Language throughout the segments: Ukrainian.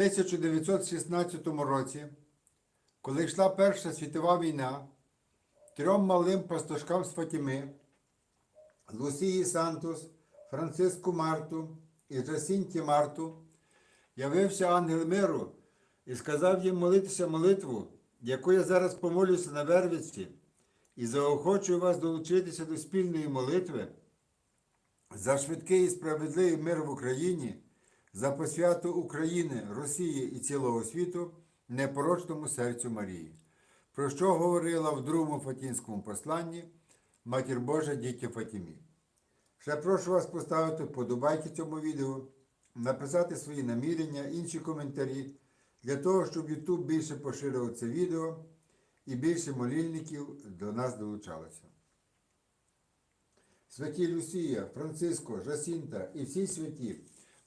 У 1916 році, коли йшла Перша світова війна, трьом малим пастушкам з Фатіми, Лусії Сантос, Франциску Марту і Джасінті Марту, явився ангел миру і сказав їм молитися молитву, яку я зараз помолюся на Вервиці, і заохочую вас долучитися до спільної молитви за швидкий і справедливий мир в Україні, за посвяту України, Росії і цілого світу непорочному серцю Марії, про що говорила в другому Фатінському посланні Матір Божа дітя Фатімі. Ще прошу вас поставити вподобайки цьому відео, написати свої намірення, інші коментарі, для того, щоб YouTube більше поширив це відео і більше молільників до нас долучалося. Святі Люсія, Франциско, Жасінта і всі святі,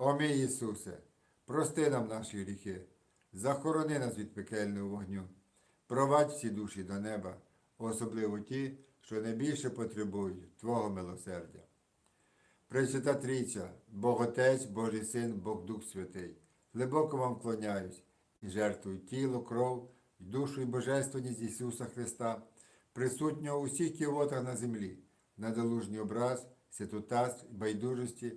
О Ісусе, прости нам наші гріхи, захорони нас від пекельного вогню, провадь всі душі до неба, особливо ті, що найбільше потребують Твого милосердя. Пресвята Трійця, Бог Отець, Божий Син, Бог Дух Святий, глибоко вам вклоняюсь і жертвую тіло, кров, душу і божественність Ісуса Христа, присутнього у всіх ківотах на землі, надолужній образ, святотатств і байдужості,